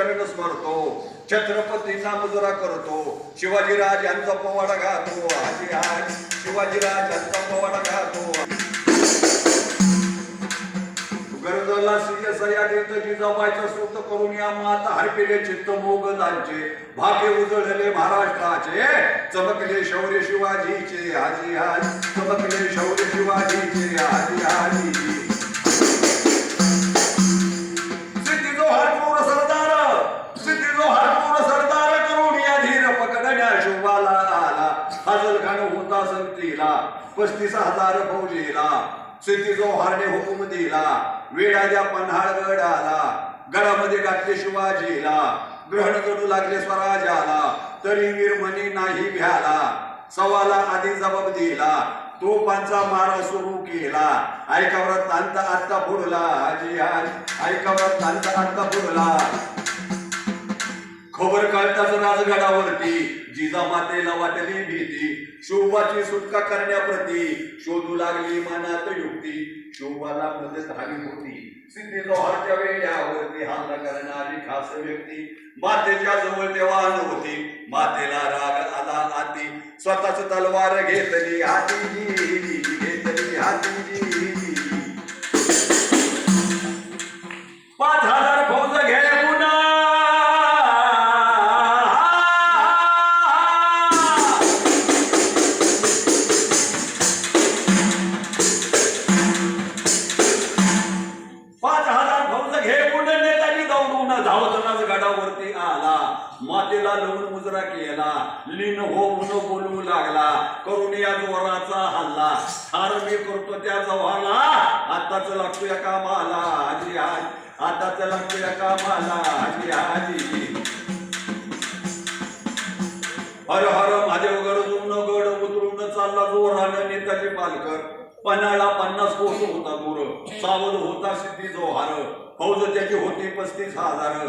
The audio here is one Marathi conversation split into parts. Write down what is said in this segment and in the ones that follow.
चरण स्मरतो छत्रपतींना मुजरा करतो. शिवाजीराज यांचा पोवाडा घातो आजी आज शिवाजीराज यांचा पोवाडा घातो गरजला सिंह जिजाबाईचा सूत करून या माता हरपिले चित्त मोगदांचे भाग्य उजळले महाराष्ट्राचे. चमकले शौर्य शिवाजीचे. आजी आज चमकले शौर्य शिवाजीचे. आजी आजी. पस्तीस हजार फौजेला सिद्धी जो हरणे हुकुम दिला. वेळाच्या पन्हाळगड आला. गडामध्ये गाठले शिवाजीला. ग्रहण करू लागले स्वराजाला तरी वीरमणी नाही भ्याला. सवाला आधी जबाब दिला. तोफांचा मारा सुरू केला. ऐकावर तांत आत्ता बुडला आजी आज ऐकावर तांत आत्ता बुडला खबर कळताच राजगडावरती जिजा मातेला वाटली भीती. शोभाची सुटका करण्याप्रती शोधू लागली मनात युक्ती. शोभाला मदत हवी होती. सिद्धी लोहारच्या हल्ला करणारी खास व्यक्ती. मातेच्या जवळ तेव्हा नव्हती मातेला राग आला हाती. स्वतःच तलवार घेतली हाती. घेतली हाती. करून हल्ला. हार मी करतो त्या जव्हाला आताच लागतो या कामाला. आजी आज. आताच लागतो या कामाला. आजी आजी. हर हर महादेव गरजून गड उतरून चालला जोरानं नेताजी पालकर. पन्हाळा पन्नास कोस होता दूर सावध होता सिद्धी जोहार. फौज त्याची होती पस्तीस हजार.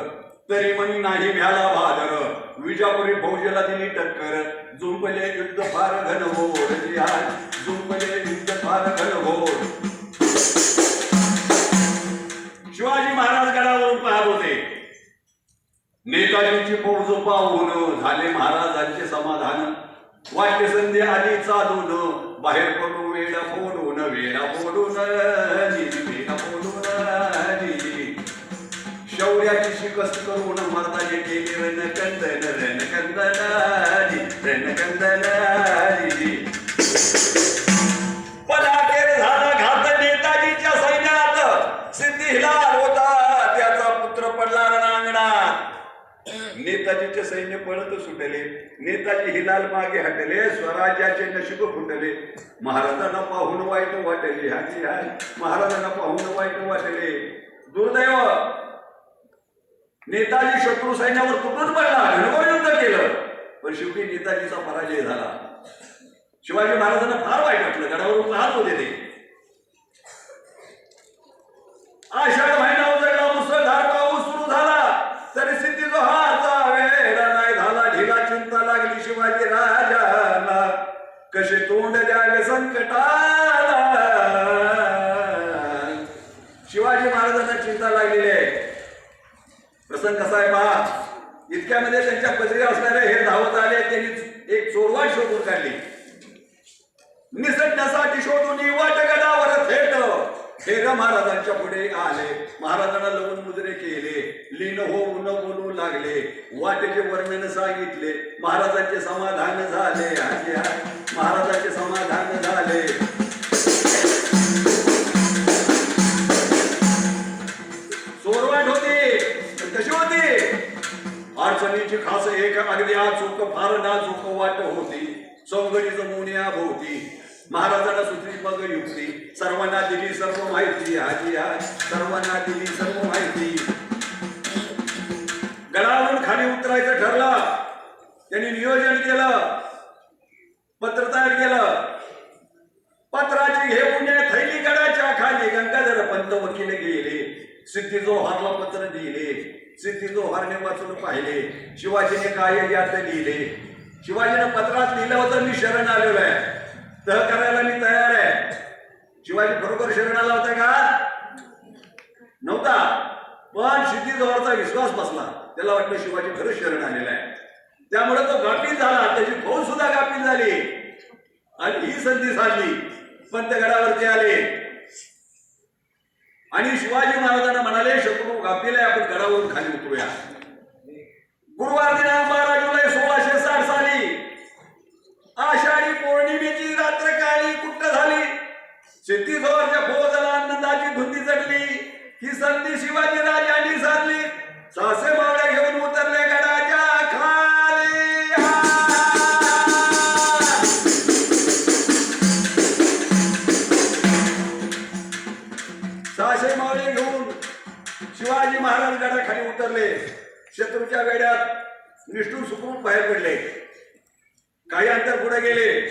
तरी म्हणी नाही भ्याला भादर विजापुरी फौजेला दिली टक्कर. जुंपले युद्ध फार घनघोर झुंपले युद्ध फार घनघोर शिवाजी महाराज गडावरून पाहत होते. नेताजींची फौज पाहून झाले महाराजांचे समाधान. वाट्य संधी आली चालून. बाहेर पडू वेडा फोडून वेडा फोडून शौर्याची शिकस्त करून मर्दाने केले रणकंदन रणकंदन रणकंदन पलाकेर झाला घात नेताजीच्या सैन्यात. होता त्याचा पुत्र पडला रणांगणात. नेताजीचे सैन्य पळत सुटले. नेताजी हिलाल मागे हटले स्वराज्याचे नशीब फुटले. महाराजांना पाहून वाईट वाटले. हाजी हाय महाराजांना पाहून वाईट वाटले. दुर्दैव नेताजी शत्रू सैन्यावर तुटून पडला. घनघोर युद्ध केलं. पण शेवटी नेताजीचा पराजय झाला. शिवाजी महाराजांना फार वाईट वाटलं. गडावरून पाहत होते ते. आषाढ महिना उजळला मुसळधार पाऊस सुरू झाला. तरी सिद्धी जोहारचा वेळ नाही झाला. ढिला चिंता लागली शिवाजी राजाला कसे तोंड द्यावे संकटाला. शिवाजी महाराजांना चिंता लागलेली आहे. प्रसंग कसा आहे पहा. इतक्यामध्ये त्यांच्या पदरी असणारे हे धावत आले त्यांनी एक चोरवाट शोधून काढली. निसटण्यासाठी शोधून वाट गडावर थेट हेर महाराजांच्या पुढे आले. महाराजांना लवून मुजरे केले. लीन होऊन बोलू लागले. वाटेचे वर्णन सांगितले. महाराजांचे समाधान झाले. महाराजांचे समाधान झाले. चोरवाट होती. कशी होती? अडचणीची खास एक अगदी चूक फार नाजूक वाट होती. चौघडी जमुन्या भोवती. महाराजांना सुचली मग युक्ती. सर्वांना दिली सर्व माहिती. हाजी हाय सर्वांना दिली सर्व माहिती. गडावरून खाली उतरायचं ठरलं. त्यांनी नियोजन केलं. पत्र तयार केलं. पत्राची घेऊन थैली गडाच्या खाली. गंगाधर पंत वकील गेले. सिद्धी जोहारला पत्र दिले. सिद्धी जोहारने वाचून पाहिले. शिवाजीने काय यात लिहिले? शिवाजीने पत्रात लिहिलं होतं मी शरण आलेलो आहे. तह करायला मी तयार आहे. शिवाजी बरोबर शरण आला होता का? नव्हता. पण क्षितिजवळचा विश्वास बसला. त्याला वाटलं शिवाजी खरंच शरण आलेला आहे. त्यामुळे तो गाफील झाला. त्याची फौज सुद्धा गाफील झाली. आणि ही संधी साधली. पंत गडावरती आले. आणि शिवाजी महाराजांना म्हणाले शत्रू गाफील आपण गडावरून खाली उतरूया. गुरुवार दिनांक बारा जुलै सोळाशे साठ साली आषाढी पौर्णिमेची रात्र काळी कुट्ट झाली शेतीजवळच्या फौजाला आनंदाची धुंदी चढली ही संधी शिवाजी राजांनी साधली. सासे उतरले. शत्रूच्या वेड्यात निष्ठून सुखरूप बाहेर पडले. काही अंतर पुढे गेले.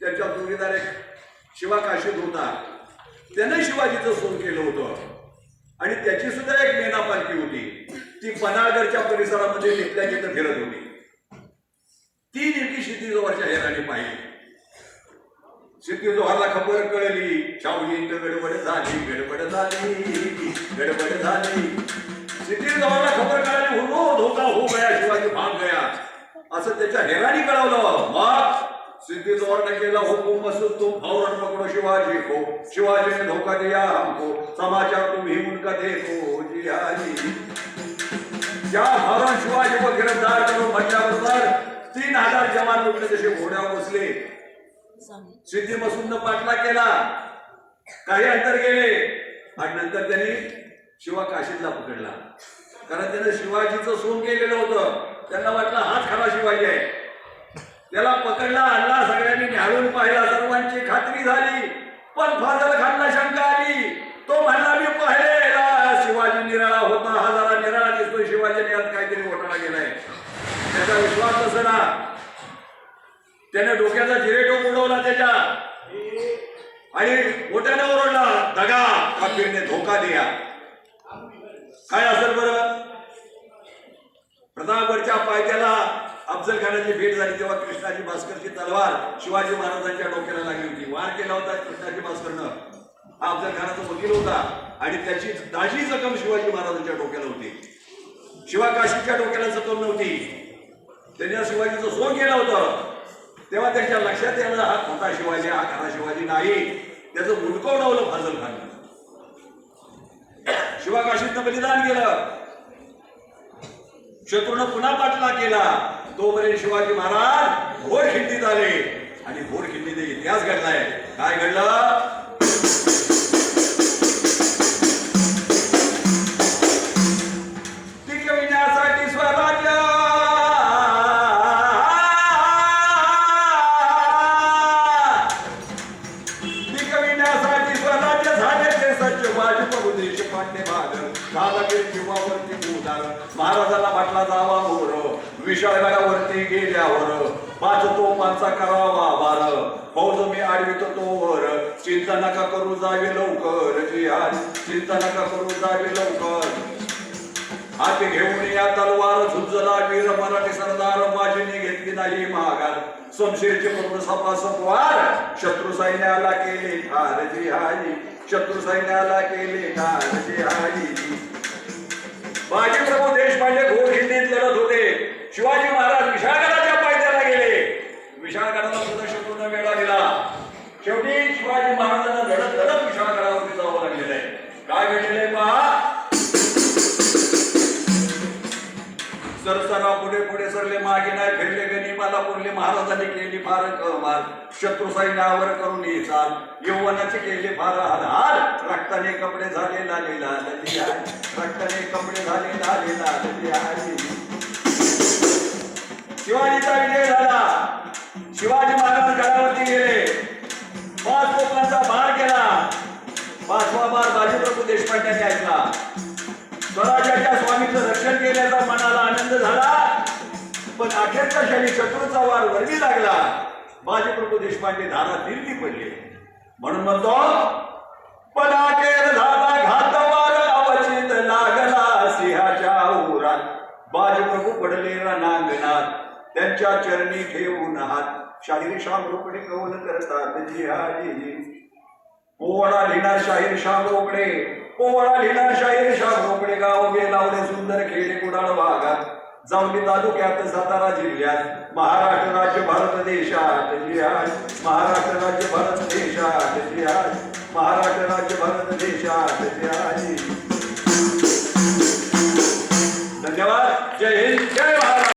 त्यांच्या जोडीदार एक शिवा काशीत होता. त्याने शिवाजीचं सोन केलं होतं. आणि त्याची सुद्धा एक मेना पालखी होती. ती पन्हाळगडच्या परिसरामध्ये लिपल्या तिथं फिरत होती. ती नेमकी शेतीजवळच्या हेराने पाहिली. सिद्धी जोहरला खबर कळली. शावली गडबड झाली गडबड झाली गडबड झाली. सिद्धी जोहाला खबर कळली हो धोका हो गया शिवाजी भाग गया. असं त्याच्या हेरानी कळवलं. मग सिद्धी जोरने केला हुकुम मसूद तुम फौरन पकडो शिवाजी को शिवाजी ने धोखा दिया हमको. समाचार तुम ही उनका देखो जी हाजी या फौरन शिवाजी को गिरफ्तार करून म्हटल्याबरोबर तीन हजार जवान लोक जसे घोड्यावर बसले. सिद्धी मसूदनं पाठला केला. काही अंतर गेले. आणि नंतर त्यांनी शिवा काशीतला पकडला. कारण त्यानं शिवाजीचं सोन केलेलं होतं. त्यांना वाटलं हाच खरा शिवाजी आहे. त्याला पकडला आणला सगळ्यांनी न्याळून पाहिला सर्वांची खात्री झाली. पण फाजल खानला शंका आली तो म्हणला मी पाहिलेला शिवाजी निराळा होता हा जरा निराळा दिसतो शिवाजीने यात काहीतरी घोटाळा केलाय त्याचा विश्वास नसला त्याने डोक्याचा जिरेटोप उडवला त्याच्या आणि मोठ्याने ओरडला दगा काफीरने धोका दिया काय असेल बरं प्रतापगडच्या पायथ्याला अफजल खानाची भेट झाली तेव्हा कृष्णाजी भास्करची तलवार शिवाजी महाराजांच्या डोक्याला लागली होती. वार केला होता कृष्णाजी भास्करनं. हा अफजल खानाचा वकील होता आणि त्याची दाजी जखम शिवाजी महाराजांच्या डोक्याला होती. शिवा काशीच्या डोक्याला जखम नव्हती. त्यांनी शिवाजीचं सोन केलं होतं. तेव्हा त्यांच्या लक्षात यायला हा खोटा शिवाजी हा खरा शिवाजी नाही. त्याचं मुंडकं उडवलं फाजल खान शिवा काशीतनं बलिदान केलं. शत्रूनं पुन्हा पाठला केला. तोपर्यंत शिवाजी महाराज घोर खिंडीत आले. आणि घोर खिंडीत इतिहास घडलाय. काय घडलं? विशाळगडावरती गेल्यावर पाच माणसा करावा बार फौज मी आडवितो तोवर चिंता नका करू जावे लवकर जिहाद चिंता नका करू जावे लवकर. हाती घेऊन या तलवार झुंजला वीर मराठी सरदार बाजीने घेतली नाही महागार समशेरचे पूर्ण सपा सपवार. शत्रू सैन्याला केले ठार जिहाई शत्रू सैन्याला केले ठार जिहाई बाजी प्रभू देशपांडे घोर हिंदीत लढत होते. शिवाजी महाराज विशाळगडाच्या पायथ्याला गेले. विशाळगडाला सुद्धा शत्रूनं वेळा दिला. शेवटी शिवाजी महाराजांना लढत धडक विशाळगडावरती जावं लागलेलं आहे. काय घडलेलं आहे पहा? सरसरा पुढे पुढे सरले मागे नाही फिरले गणी मला बोलले महाराजांनी केली फार कमाल शत्रू सैन्यावर करून ही चाल. यौवनाची केली फार हाल हाल रक्ताने कपडे झाले लाले लाल रक्ताने कपडे झाले लाले लाल. शिवाजीचा विजय झाला. शिवाजी महाराज गडावरती गेले. पाच कोकणाचा भार केला. पाचवा भार बाजीप्रभू देशपांड्यांनी ऐकला. स्वराज्याच्या स्वामीचं रक्षण केल्याचा मनाला आनंद झाला. पण अखेरच्या क्षणी शत्रूचा वार वर्गी लागला. बाजीप्रभू देशपांडे धारा दिल्ली पडले. म्हणून म्हणतो पण अखेर झाला घातवार अवचित लागला सिंहाच्या उरात. बाजीप्रभू पडलेला रणांगणात त्यांच्या चरणी घेऊन हात शाहीर शाम रोकडे कौन करतात. जिहाजी पोवाडा लिहिणार शाहीर शाम रोकडे. पोवळा लिहिला शाहीर शाम रोकडे. गाव गे लावले सुंदर खेडे कुडाळ भागात. जावली तालुक्यात सातारा जिल्ह्यात. महाराष्ट्र राज्य भारत देशात. जिहाद महाराष्ट्र राज्य भारत देशात. जिहाद महाराष्ट्र राज्य भारत देशात. जिहाद धन्यवाद. जय हिंद. जय महाराष्ट्र